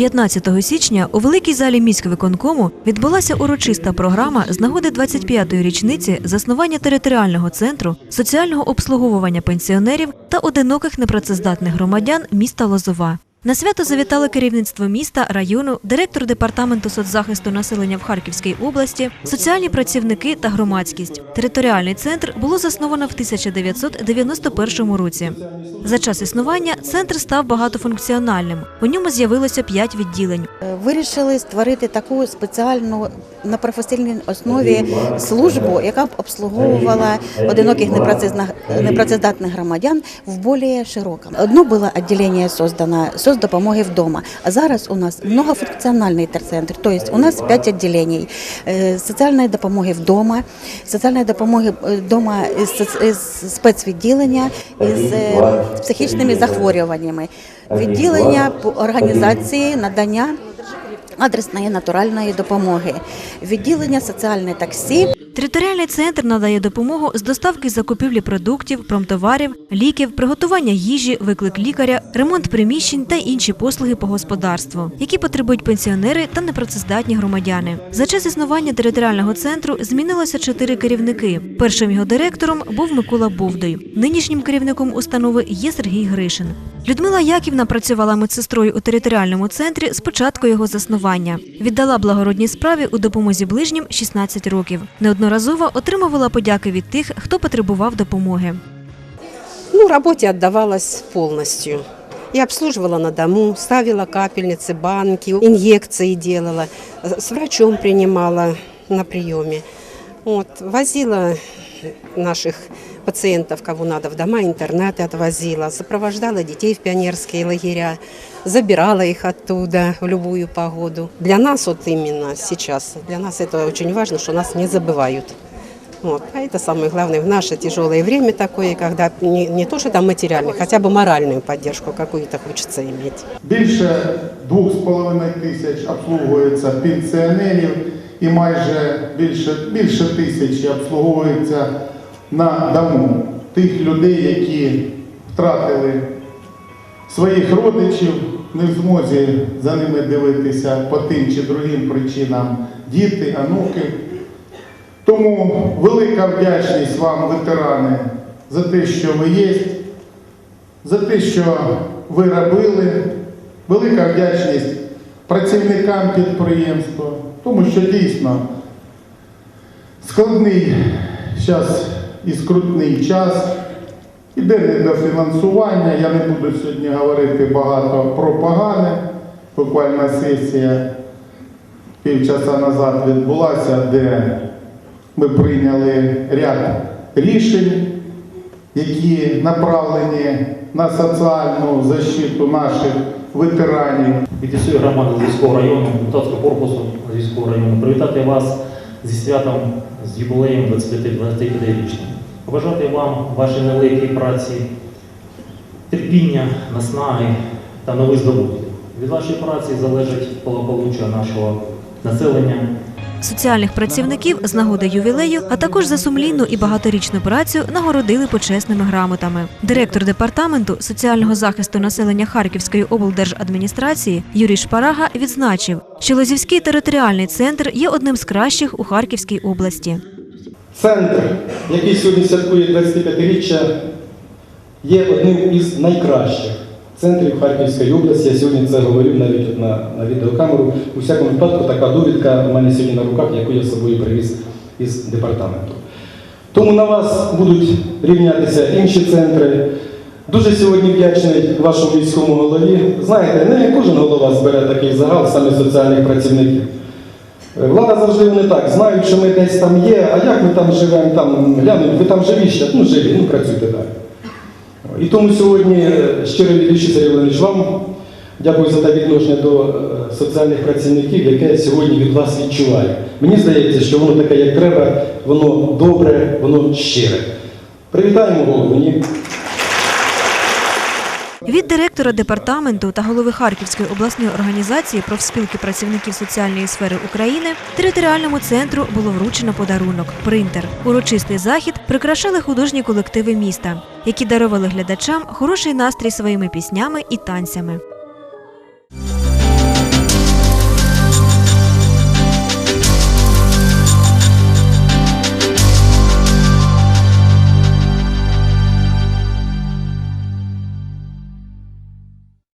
15 січня у великій залі міськвиконкому відбулася урочиста програма з нагоди 25-ї річниці заснування територіального центру соціального обслуговування пенсіонерів та одиноких непрацездатних громадян міста Лозова. На свято завітали керівництво міста, району, директор департаменту соцзахисту населення в Харківській області, соціальні працівники та громадськість. Територіальний центр було засновано в 1991 році. За час існування центр став багатофункціональним. У ньому з'явилося п'ять відділень. Вирішили створити таку спеціальну на професійній основі службу, яка б обслуговувала одиноких непрацездатних громадян в більш широкому. Одно було відділення создано соцдопомоги вдома. А зараз у нас многофункціональний центр. Тобто у нас п'ять відділень Е, соціальної допомоги вдома, соціальної допомоги е, вдома соц- спецвідділення із е, психічними захворюваннями, відділення по організації надання адресної натуральної допомоги, відділення соціальне таксі. Територіальний центр надає допомогу з доставки закупівлі продуктів, промтоварів, ліків, приготування їжі, виклик лікаря, ремонт приміщень та інші послуги по господарству, які потребують пенсіонери та непрацездатні громадяни. За час існування територіального центру змінилося чотири керівники. Першим його директором був Микола Бовдой. Нинішнім керівником установи є Сергій Гришин. Людмила Яківна працювала медсестрою у територіальному центрі з початку його заснування. Віддала благородній справі у допомозі ближнім 16 років. Неодноразово отримувала подяки від тих, хто потребував допомоги. Ну, работе отдавалась полностью. Я обслуживала на дому, ставила капельницы, банки, инъекции делала, с врачом принимала на приеме. Вот, возила наших пациентов, кого надо, в дома, интернаты отвозила, сопровождала детей в пионерские лагеря, забирала их оттуда в любую погоду. Для нас вот именно сейчас, для нас это очень важно, что нас не забывают. Вот. А это самое главное в наше тяжелое время такое, когда не, не то, что там материальную, хотя бы моральную поддержку какую-то хочется иметь. Більше 2,5 тисяч обслуговується пенсіонерів і майже більше, більше тисячі обслуговується на дому тих людей, які втратили своїх родичів, не в змозі за ними дивитися по тим чи другим причинам діти, онуки. Тому велика вдячність вам, ветерани, за те, що ви є, за те, що ви робили. Велика вдячність працівникам підприємства, тому що дійсно складний зараз і скрутний час. Іде недофінансування. Я не буду сьогодні говорити багато про погане. Буквально сесія півчаса назад відбулася, де ми прийняли ряд рішень, які направлені на соціальну защиту наших ветеранів. від усієї громади Львівського району, депутатського корпусу Львівського району, привітати вас зі святом, з юбилеєм 25-25-річним. Побажати вам вашій нелегкій праці терпіння, наснаги та нових здобутків. Від вашої праці залежить благополуччя нашого населення, Соціальних працівників з нагоди ювілею, а також за сумлінну і багаторічну працю нагородили почесними грамотами. Директор департаменту соціального захисту населення Харківської облдержадміністрації Юрій Шпарага відзначив, що Лозівський територіальний центр є одним з кращих у Харківській області. Центр, який сьогодні святкує 25-річчя, є одним із найкращих центрів Харківської області. Я сьогодні це говорю навіть на, на відеокамеру. У всякому випадку така довідка у мене сьогодні на руках, яку я з собою привіз із департаменту. Тому на вас будуть рівнятися інші центри. Дуже сьогодні вдячний вашому міському голові. Знаєте, не кожен голова збере такий загал саме соціальних працівників. Влада завжди вони так, знають, що ми десь там є, а як ми там живемо, там глянуть, ви там живі ще, ну живі, ну працюйте далі. І тому сьогодні щиро віддячу, Сергій Володимирович, вам дякую за те відношення до е, соціальних працівників, яке сьогодні від вас відчуваю. Мені здається, що воно таке, як треба, воно добре, воно щире. Привітаємо голову. Від директора департаменту та голови Харківської обласної організації профспілки працівників соціальної сфери України територіальному центру було вручено подарунок принтер. Урочистий захід прикрашали художні колективи міста, які дарували глядачам хороший настрій своїми піснями і танцями.